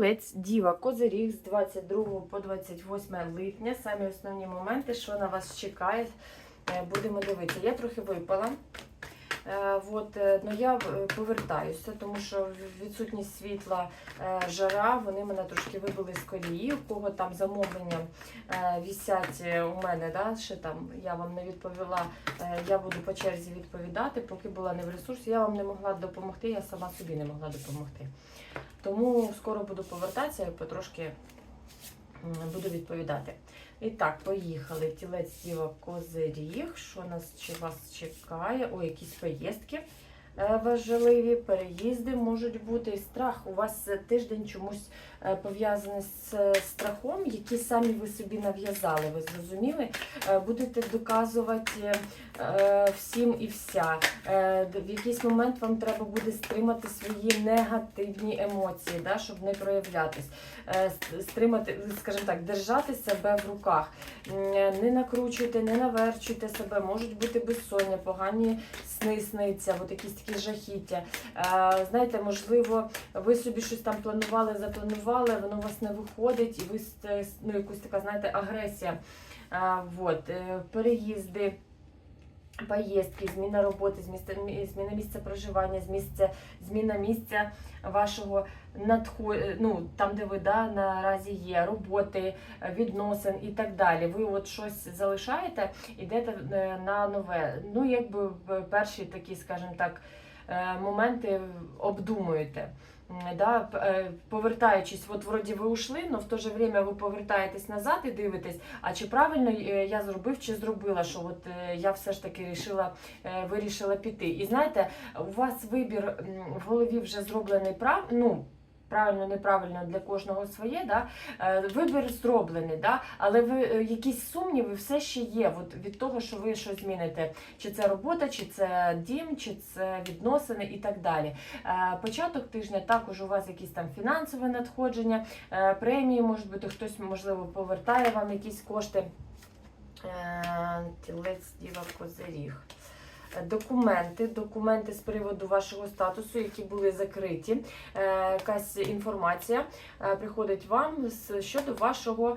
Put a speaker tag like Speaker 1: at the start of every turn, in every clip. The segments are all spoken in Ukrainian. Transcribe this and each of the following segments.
Speaker 1: Тілець, діва, козиріг з 22 по 28 липня. Самі основні моменти, що на вас чекає, е, будемо дивитися. Я трохи випала. Е, От, е, ну я е, повертаюся, тому що відсутність світла, жара, вони мене трошки вибили з колії. У кого там замовлення вісять у мене, да, ще там я вам не відповіла. Я буду по черзі відповідати, поки була не в ресурсі. Я вам не могла допомогти, я сама собі не могла допомогти. Тому скоро буду повертатися і потрошки буду відповідати. І так, поїхали. Тілець діва козиріг. Що нас чи вас чекає? О, якісь поїздки важливі, переїзди можуть бути. І страх. У вас е, тиждень чомусь е, пов'язаний з е, страхом, який самі ви собі нав'язали. Ви зрозуміли? Е, Будете доказувати е, всім і вся. Е, В якийсь момент вам треба буде стримати свої негативні емоції, да, щоб не проявлятись. Е, Стримати, скажімо так, держати себе в руках. Е, Не накручуйте, не наверчуйте себе, можуть бути безсоння, погані сни сниться, от якісь такі жахіття. Е, Знаєте, можливо, ви собі щось там планували, запланували, воно у вас не виходить, і ви ну, якусь така, знаєте, агресія. Е, Вот, е, переїзди. Поїздки, зміна роботи, зміна місця проживання, місця, зміна місця вашого надхо... ну, там, де ви да, наразі є, роботи, е, відносин і так далі. Ви от щось залишаєте, йдете е, на нове. Ну, якби перші такі, скажімо так, е, моменти обдумуєте. Да, е, повертаючись, от вроді ви ушли, але в то же время ви повертаєтесь назад і дивитесь, а чи правильно е, я зробив, чи зробила, що от е, я все ж таки рішила, е, вирішила піти. І знаєте, у вас вибір в голові вже зроблений прав, ну, правильно, неправильно для кожного своє, да? е, вибір зроблений, да? але ви е, якісь сумніви все ще є от від того, що ви щось зміните. Чи це робота, чи це дім, чи це відносини і так далі. Е, Початок тижня також у вас якісь там фінансове надходження, премії, може бути, хтось, можливо, повертає вам якісь кошти. Тілець діва козиріг. Е, Документи, документи з приводу вашого статусу, які були закриті. Е, якась інформація е, приходить вам щодо вашого.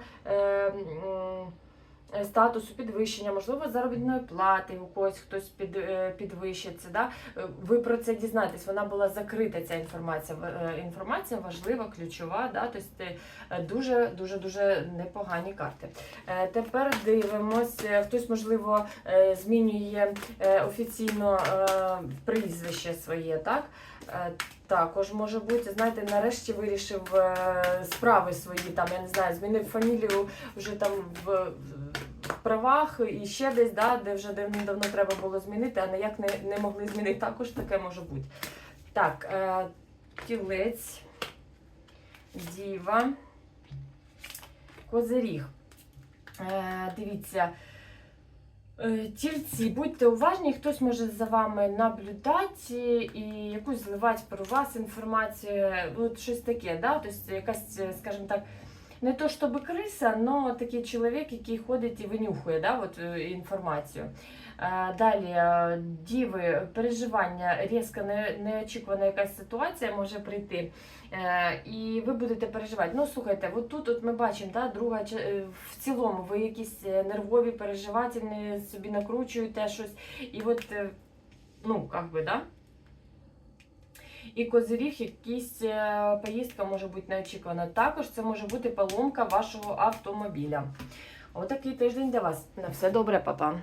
Speaker 1: Е, Статусу підвищення, можливо, заробітної плати, у когось хтось під, е, підвищиться. Да? Е, Ви про це дізнаєтесь, вона була закрита, ця інформація. Інформація важлива, ключова, да? тобто е, дуже дуже дуже непогані карти. Тепер дивимось, е, хтось, можливо, змінює офіційно прізвище своє, так? Також може бути, знаєте, нарешті вирішив е, справи свої, там, я не знаю, змінив фамілію вже там в, в правах і ще десь, да, де вже давно треба було змінити, а ніяк не, не могли змінити. Також таке може бути. Так, е, тілець, діва, козиріг. Е, дивіться. Е, Тільці, будьте уважні, хтось може за вами наблюдати і якусь зливати про вас інформацію, от щось таке, да? тобто якась, скажімо так, не то щоб криса, але такий чоловік, який ходить і винюхує да, от, е, інформацію. Е, Далі, е, діви, переживання, різко неочікувана якась ситуація може прийти. І ви будете переживати. Ну, слухайте, от тут от ми бачимо, да, друга в цілому ви якісь нервові, переживательні, собі накручуєте щось. І от, ну, як би, да? І козиріг, якісь е, поїздка може бути неочікувана. Також це може бути поломка вашого автомобіля. Отакий тиждень для вас. На все добре, папа.